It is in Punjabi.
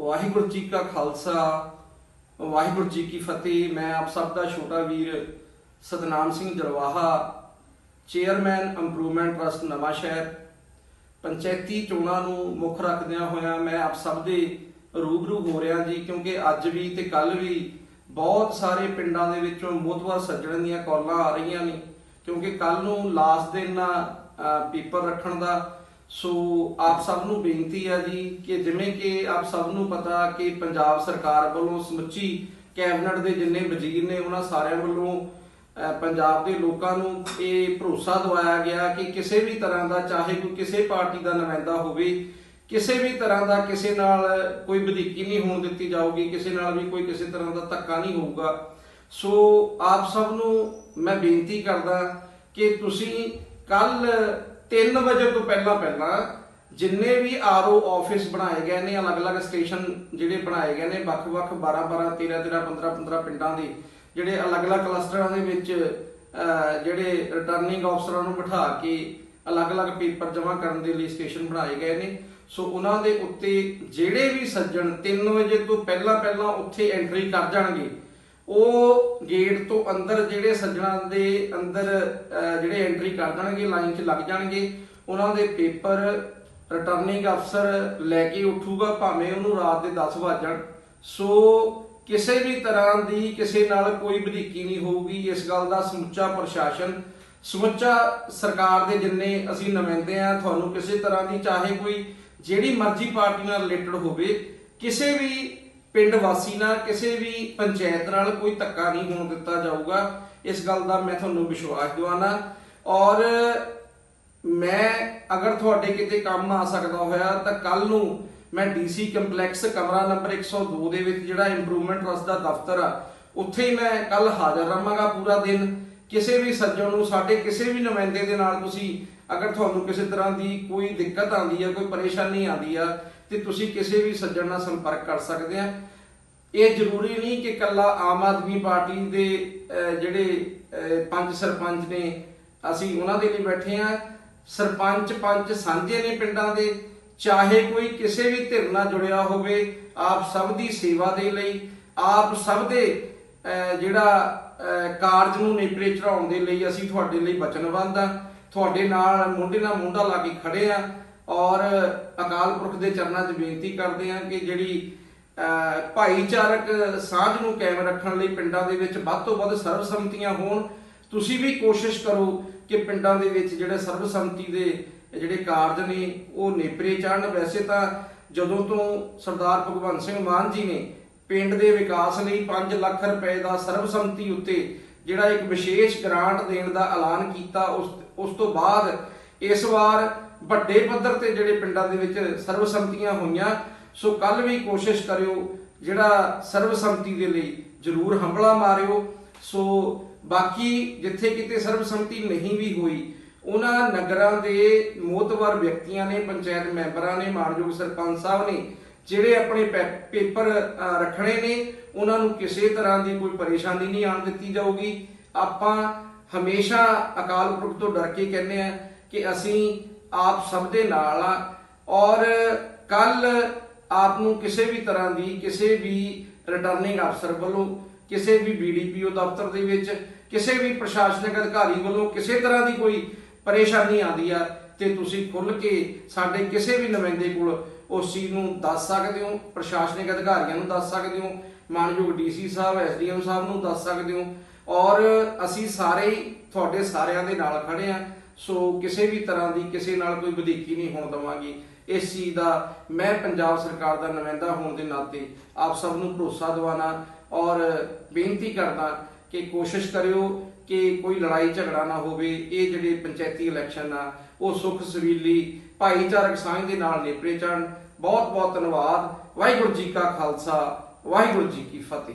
ਵਾਹਿਗੁਰੂ ਜੀ ਕਾ ਖਾਲਸਾ, ਵਾਹਿਗੁਰੂ ਜੀ ਕੀ ਫਤਿਹ। ਮੈਂ ਆਪ ਸਭ ਦਾ ਛੋਟਾ ਵੀਰ Satnam Singh Jalwaha chairman improvement trust Nawan Shahr. ਪੰਚਾਇਤੀ ਚੋਣਾਂ ਨੂੰ ਮੁੱਖ ਰੱਖਦਿਆਂ ਹੋਇਆਂ ਮੈਂ ਆਪ ਸਭ ਦੇ ਰੂਬਰੂ ਹੋ ਰਿਹਾ ਜੀ, ਕਿਉਂਕਿ ਅੱਜ ਵੀ ਤੇ ਕੱਲ ਵੀ ਬਹੁਤ ਸਾਰੇ ਪਿੰਡਾਂ ਦੇ ਵਿੱਚੋਂ ਮੋਤਵਾਰ ਸੱਜਣ ਦੀਆਂ ਕਾਲਾਂ ਆ ਰਹੀਆਂ ਨੇ, ਕਿਉਂਕਿ ਕੱਲ ਨੂੰ ਲਾਸਟ ਦਿਨ ਆ ਪੇਪਰ ਰੱਖਣ ਦਾ ਸੋ ਆਪ ਸਭ ਨੂੰ ਬੇਨਤੀ ਆ ਜੀ ਕਿ ਜਿਵੇਂ ਕਿ ਆਪ ਸਭ ਨੂੰ ਪਤਾ ਕਿ ਪੰਜਾਬ ਸਰਕਾਰ ਵੱਲੋਂ ਸਮੁੱਚੀ ਕੈਬਨਿਟ ਦੇ ਜਿੰਨੇ ਵਜ਼ੀਰ ਨੇ ਉਹਨਾਂ ਸਾਰਿਆਂ ਵੱਲੋਂ ਪੰਜਾਬ ਦੇ ਲੋਕਾਂ ਨੂੰ ਇਹ ਭਰੋਸਾ ਦਵਾਇਆ ਗਿਆ ਕਿ ਕਿਸੇ ਵੀ ਤਰ੍ਹਾਂ ਦਾ ਚਾਹੇ ਕੋਈ ਕਿਸੇ ਪਾਰਟੀ ਦਾ ਨੁਮਾਇੰਦਾ ਹੋਵੇ, ਕਿਸੇ ਵੀ ਤਰ੍ਹਾਂ ਦਾ ਕਿਸੇ ਨਾਲ ਕੋਈ ਵਧੀਕੀ ਨਹੀਂ ਹੋਣ ਦਿੱਤੀ ਜਾਊਗੀ, ਕਿਸੇ ਨਾਲ ਵੀ ਕੋਈ ਕਿਸੇ ਤਰ੍ਹਾਂ ਦਾ ਧੱਕਾ ਨਹੀਂ ਹੋਊਗਾ। ਸੋ ਆਪ ਸਭ ਨੂੰ ਮੈਂ ਬੇਨਤੀ ਕਰਦਾ ਕਿ ਤੁਸੀਂ ਕੱਲ 3 ਵਜੇ ਤੋਂ ਪਹਿਲਾਂ ਪਹਿਲਾਂ ਜਿੰਨੇ ਵੀ ਆਰਓ ਆਫਿਸ ਬਣਾਏ ਗਏ ਨੇ, ਅਲੱਗ-ਅਲੱਗ ਸਟੇਸ਼ਨ ਜਿਹੜੇ ਬਣਾਏ ਗਏ ਨੇ, ਵੱਖ-ਵੱਖ 12-12 13-13 15-15 ਪਿੰਡਾਂ ਦੇ ਜਿਹੜੇ ਅਲੱਗ-ਅਲੱਗ ਕਲਸਟਰਾਂ ਦੇ ਵਿੱਚ ਜਿਹੜੇ ਰਿਟਰਨਿੰਗ ਅਫਸਰਾਂ ਨੂੰ ਬਿਠਾ ਕੇ ਅਲੱਗ-ਅਲੱਗ ਪੇਪਰ ਜਮ੍ਹਾਂ ਕਰਨ ਦੇ ਲਈ ਸਟੇਸ਼ਨ ਬਣਾਏ ਗਏ ਨੇ। ਸੋ ਉਹਨਾਂ ਦੇ ਉੱਤੇ ਜਿਹੜੇ ਵੀ ਸੱਜਣ 3 ਵਜੇ ਤੋਂ ਪਹਿਲਾਂ ਪਹਿਲਾਂ ਉੱਥੇ ਐਂਟਰੀ ਕਰ ਜਾਣਗੇ ਉਹ ਗੇਟ ਤੋਂ ਅੰਦਰ ਜਿਹੜੇ ਸੱਜਣਾਂ ਦੇ ਅੰਦਰ ਜਿਹੜੇ ਐਂਟਰੀ ਕਰ ਦੇਣਗੇ ਲਾਈਨ 'ਚ ਲੱਗ ਜਾਣਗੇ, ਉਹਨਾਂ ਦੇ ਪੇਪਰ ਰਿਟਰਨਿੰਗ ਅਫਸਰ ਲੈ ਕੇ ਉੱਠੂਗਾ, ਭਾਵੇਂ ਉਹਨੂੰ ਰਾਤ ਦੇ 10 ਜਾਣ। ਸੋ ਕਿਸੇ ਵੀ ਤਰ੍ਹਾਂ ਦੀ ਕਿਸੇ ਨਾਲ ਕੋਈ ਵਧੀਕੀ ਨਹੀਂ ਹੋਊਗੀ, ਇਸ ਗੱਲ ਦਾ ਸਮੁੱਚਾ ਪ੍ਰਸ਼ਾਸਨ, ਸਮੁੱਚਾ ਸਰਕਾਰ ਦੇ ਜਿੰਨੇ ਅਸੀਂ ਨੁਮਾਇੰਦੇ ਆ ਤੁਹਾਨੂੰ ਕਿਸੇ ਤਰ੍ਹਾਂ ਦੀ ਚਾਹੇ ਕੋਈ ਜਿਹੜੀ ਮਰਜ਼ੀ ਪਾਰਟੀ ਨਾਲ ਰਿਲੇਟਡ ਹੋਵੇ, ਕਿਸੇ ਵੀ ਪਿੰਡ ਵਾਸੀ ਨਾਲ ਕਿਸੇ ਵੀ ਪੰਚਾਇਤ ਨਾਲ ਕੋਈ ਧੱਕਾ ਨਹੀਂ ਹੋਣ ਦਿੱਤਾ ਜਾਊਗਾ। ਇਸ ਗੱਲ ਦਾ ਮੈਂ ਤੁਹਾਨੂੰ ਵਿਸ਼ਵਾਸ ਦਿਵਾਨਾ ਔਰ ਮੈਂ ਅਗਰ ਤੁਹਾਡੇ ਕਿਤੇ ਕੰਮ ਆ ਸਕਦਾ ਹੋਇਆ ਤਾਂ ਕੱਲ ਨੂੰ ਮੈਂ ਡੀਸੀ ਕੰਪਲੈਕਸ ਕਮਰਾ ਨੰਬਰ 102 ਦੇ ਵਿੱਚ ਜਿਹੜਾ ਇੰਪਰੂਵਮੈਂਟ ਟਰਸਟ ਦਾ ਦਫ਼ਤਰ ਆ, ਉੱਥੇ ਹੀ ਮੈਂ ਕੱਲ ਹਾਜ਼ਰ ਰਹਾਂਗਾ ਪੂਰਾ ਦਿਨ। ਕਿਸੇ ਵੀ ਸੱਜਣ ਨੂੰ, ਸਾਡੇ ਕਿਸੇ ਵੀ ਨੁਮਾਇੰਦੇ ਦੇ ਨਾਲ ਤੁਸੀਂ ਅਗਰ ਤੁਹਾਨੂੰ ਕਿਸੇ ਤਰ੍ਹਾਂ ਦੀ ਕੋਈ ਦਿੱਕਤ ਆਉਂਦੀ ਹੈ ਕੋਈ ਪਰੇਸ਼ਾਨੀ ਆਉਂਦੀ ਆ, ਤੇ ਤੁਸੀਂ ਕਿਸੇ ਵੀ ਸੱਜਣ ਨਾਲ ਸੰਪਰਕ ਕਰ ਸਕਦੇ ਆ। ਇਹ ਜ਼ਰੂਰੀ ਨਹੀਂ ਕਿ ਕੱਲਾ ਆਮ ਆਦਮੀ ਪਾਰਟੀ ਦੇ ਜਿਹੜੇ ਪੰਜ ਸਰਪੰਚ ਨੇ, ਅਸੀਂ ਉਹਨਾਂ ਦੇ ਲਈ ਬੈਠੇ ਆ। ਸਰਪੰਚ ਪੰਚ ਸਾਂਝੇ ਨੇ ਪਿੰਡਾਂ ਦੇ। ਚਾਹੇ ਕੋਈ ਕਿਸੇ ਵੀ ਧਿਰ ਨਾਲ ਜੁੜਿਆ ਹੋਵੇ, ਆਪ ਸਭ ਦੀ ਸੇਵਾ ਦੇ ਲਈ, ਆਪ ਸਭ ਦੇ ਜਿਹੜਾ ਕਾਰਜ ਨੂੰ ਨੇਪਰੇ ਚੜਾਉਣ ਦੇ ਲਈ ਅਸੀਂ ਤੁਹਾਡੇ ਲਈ ਵਚਨਬੱਧ ਆ। ਤੁਹਾਡੇ ਨਾਲ ਮੁੰਡੇ ਨਾਲ ਮੁੰਡਾ ਲਾ ਕੇ ਖੜੇ ਆ ਔਰ ਅਕਾਲ ਪੁਰਖ ਦੇ ਚਰਨਾਂ 'ਚ ਬੇਨਤੀ ਕਰਦੇ ਆ ਕਿ ਜਿਹੜੀ ਭਾਈਚਾਰਕ ਸਾਂਝ ਨੂੰ ਕਾਇਮ ਰੱਖਣ ਲਈ ਪਿੰਡਾਂ ਦੇ ਵਿੱਚ ਵੱਧ ਤੋਂ ਵੱਧ ਸਰਬਸੰਮਤੀਆਂ ਹੋਣ, ਤੁਸੀਂ ਵੀ ਕੋਸ਼ਿਸ਼ ਕਰੋ ਕਿ ਪਿੰਡਾਂ ਦੇ ਵਿੱਚ ਜਿਹੜੇ ਸਰਬਸੰਮਤੀ ਦੇ ਜਿਹੜੇ ਕਾਰਜ ਨੇ, ਉਹ ਨੇਪਰੇ ਚੜ੍ਹਨ। ਵੈਸੇ ਤਾਂ ਜਦੋਂ ਤੋਂ ਸਰਦਾਰ ਭਗਵੰਤ ਸਿੰਘ ਮਾਨ ਜੀ ਨੇ ਪਿੰਡ ਦੇ ਵਿਕਾਸ ਲਈ 5 ਲੱਖ ਰੁਪਏ ਦਾ ਸਰਬਸੰਮਤੀ ਉੱਤੇ ਜਿਹੜਾ ਇੱਕ ਵਿਸ਼ੇਸ਼ ਗ੍ਰਾਂਟ ਦੇਣ ਦਾ ਐਲਾਨ ਕੀਤਾ, ਉਸ ਉਸ ਤੋਂ ਬਾਅਦ ਇਸ ਵਾਰ ਵੱਡੇ ਪੱਧਰ ਤੇ ਜਿਹੜੇ ਪਿੰਡਾਂ ਦੇ ਵਿੱਚ ਸਰਬਸੰਮਤੀਆਂ ਹੋਈਆਂ, ਸੋ ਕੱਲ ਵੀ ਕੋਸ਼ਿਸ਼ ਕਰਿਓ ਜਿਹੜਾ ਸਰਬਸੰਮਤੀ ਦੇ ਲਈ ਜ਼ਰੂਰ ਹੰਬਲਾ ਮਾਰਿਓ। ਸੋ ਬਾਕੀ ਜਿੱਥੇ ਕਿਤੇ ਸਰਬਸੰਮਤੀ ਨਹੀਂ ਵੀ ਹੋਈ, ਉਹਨਾਂ ਨਗਰਾਂ ਦੇ ਮੋਤਵਰ ਵਿਅਕਤੀਆਂ ਨੇ, ਪੰਚਾਇਤ ਮੈਂਬਰਾਂ ਨੇ, ਮਾਨਯੋਗ ਸਰਪੰਚ ਸਾਹਿਬ ਨੇ ਜਿਹੜੇ ਆਪਣੇ ਪੈ- ਪੇਪਰ ਰੱਖਣੇ ਨੇ, ਉਹਨਾਂ ਨੂੰ ਕਿਸੇ ਤਰ੍ਹਾਂ ਦੀ ਕੋਈ ਪਰੇਸ਼ਾਨੀ ਨਹੀਂ ਆਉਣ ਦਿੱਤੀ ਜਾਊਗੀ। ਆਪਾਂ ਹਮੇਸ਼ਾ ਅਕਾਲ ਪੁਰਖ ਤੋਂ ਡਰ ਕੇ ਕਹਿੰਦੇ ਆ ਕਿ ਅਸੀਂ ਆਪ ਸਭ ਦੇ ਨਾਲ ਆ ਔਰ ਕੱਲ ਆਪ ਨੂੰ ਕਿਸੇ ਵੀ ਤਰ੍ਹਾਂ ਦੀ, ਕਿਸੇ ਵੀ ਰਿਟਰਨਿੰਗ ਅਫਸਰ ਵੱਲੋਂ, ਕਿਸੇ ਵੀ ਬੀਡੀਪੀਓ ਦਫ਼ਤਰ ਦੇ ਵਿੱਚ, ਕਿਸੇ ਵੀ ਪ੍ਰਸ਼ਾਸਨਿਕ ਅਧਿਕਾਰੀ ਵੱਲੋਂ ਕਿਸੇ ਤਰ੍ਹਾਂ ਦੀ ਕੋਈ ਪਰੇਸ਼ਾਨੀ ਆਉਂਦੀ ਆ ਤੇ ਤੁਸੀਂ ਖੁੱਲ ਕੇ ਸਾਡੇ ਕਿਸੇ ਵੀ ਨੁਮਾਇੰਦੇ ਕੋਲ ਉਸ ਚੀਜ਼ ਨੂੰ ਦੱਸ ਸਕਦੇ ਹੋ, ਪ੍ਰਸ਼ਾਸਨਿਕ ਅਧਿਕਾਰੀਆਂ ਨੂੰ ਦੱਸ ਸਕਦੇ ਹੋ, ਮਾਨਯੋਗ ਡੀਸੀ ਸਾਹਿਬ ਐਸਡੀਐਮ ਸਾਹਿਬ ਨੂੰ ਦੱਸ ਸਕਦੇ ਹੋ, ਔਰ ਅਸੀਂ ਸਾਰੇ ਹੀ ਤੁਹਾਡੇ ਸਾਰਿਆਂ ਦੇ ਨਾਲ ਖੜੇ ਆ ਸੋ ਕਿਸੇ ਵੀ ਤਰ੍ਹਾਂ ਦੀ ਕਿਸੇ ਨਾਲ ਕੋਈ ਵਧੀਕੀ ਨਹੀਂ ਹੋਣ ਦਵਾਂਗੇ। ਇਸ ਚੀਜ਼ ਦਾ ਮੈਂ ਪੰਜਾਬ ਸਰਕਾਰ ਦਾ ਨੁਮਾਇੰਦਾ ਹੋਣ ਦੇ ਨਾਤੇ ਆਪ ਸਭ ਨੂੰ ਭਰੋਸਾ ਦਿਵਾਣਾ ਔਰ ਬੇਨਤੀ ਕਰਦਾ ਕਿ ਕੋਸ਼ਿਸ਼ ਕਰਿਓ ਕਿ ਕੋਈ ਲੜਾਈ ਝਗੜਾ ਨਾ ਹੋਵੇ, ਇਹ ਜਿਹੜੇ ਪੰਚਾਇਤੀ ਇਲੈਕਸ਼ਨ ਆ, ਉਹ ਸੁਖ ਸਵੀਲੀ ਭਾਈਚਾਰਕ ਸਾਂਝ ਦੇ ਨਾਲ ਨੇਪਰੇ ਜਾਣ। ਬਹੁਤ ਬਹੁਤ ਧੰਨਵਾਦ। ਵਾਹਿਗੁਰੂ ਜੀ ਕਾ ਖਾਲਸਾ, ਵਾਹਿਗੁਰੂ ਜੀ ਕੀ ਫਤਿਹ।